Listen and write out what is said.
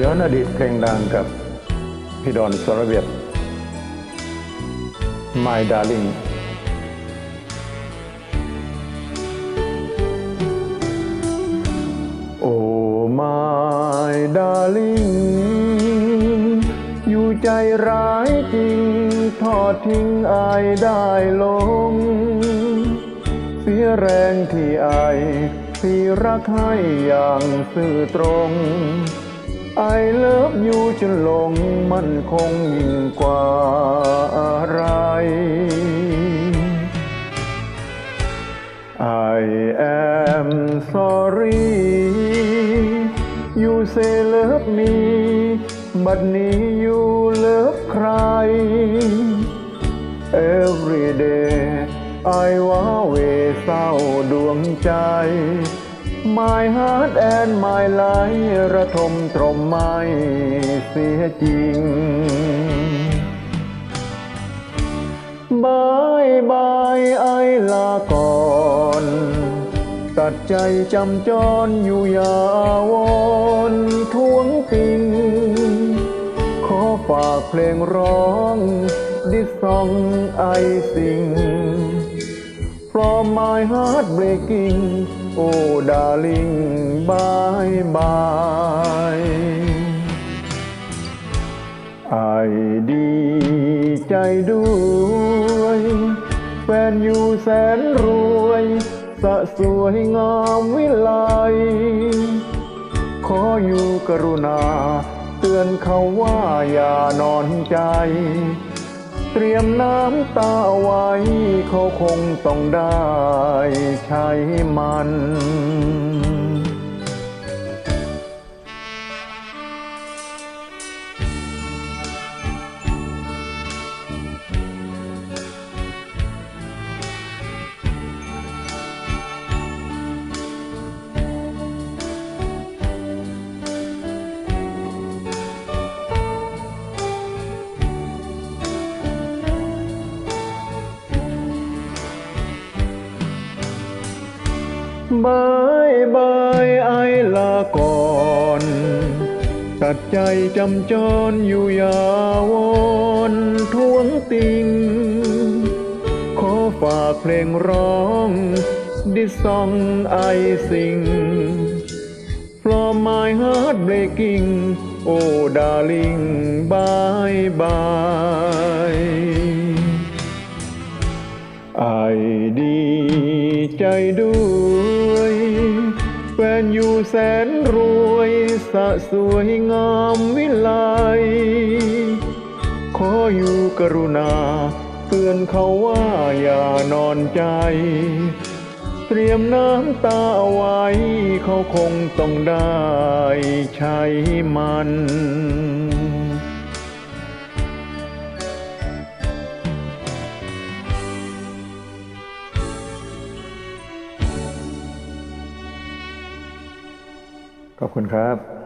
ย้อนอดีตเพลงดังกับพี่ดอนสรเวียบ My Darling โอ้ My Darling อยู่ใจร้ายจริง ทอดทิ้งอายได้ลง เสียแรงที่อายที่รักให้อย่างซื่อตรง ไอเลิฟอยู่จนหลงมันคงยิ่งกว่าอะไร I am sorry you say love me บัดนี้ you love ใคร Every day I ว่าเวเศร้าดวงใจ My heart and my life ระทมตรมไม่เสียจริงบายบายไอลาก่อน ตัดใจจำจรอยู่ยาวอนทวงติง ขอฝากเพลงร้อง This song I sing From my heart breaking Oh darling bye bye ไอดีใจด้วย แฟนอยู่แสนรวยสะสวยงามวิไล ขออยู่กรุณา เตือนเขาว่าอย่านอนใจ เตรียมน้ำตาไว้เขาคงต้องได้ใช้มัน บายบายไอลาก่อนตัดใจจำจรอยู่ยาวอนทวงติง ขอฝากเพลงร้อง ดิซองไอสิง from my heart breaking oh darling bye bye ใจด้วย แฟนอยู่แสนรวยสะสวยงามวิไลขออยู่กรุณา เตือนเขาว่าอย่านอนใจ เตรียมน้ำตาไว้ เขาคงต้องได้ใช้มัน ขอบคุณครับ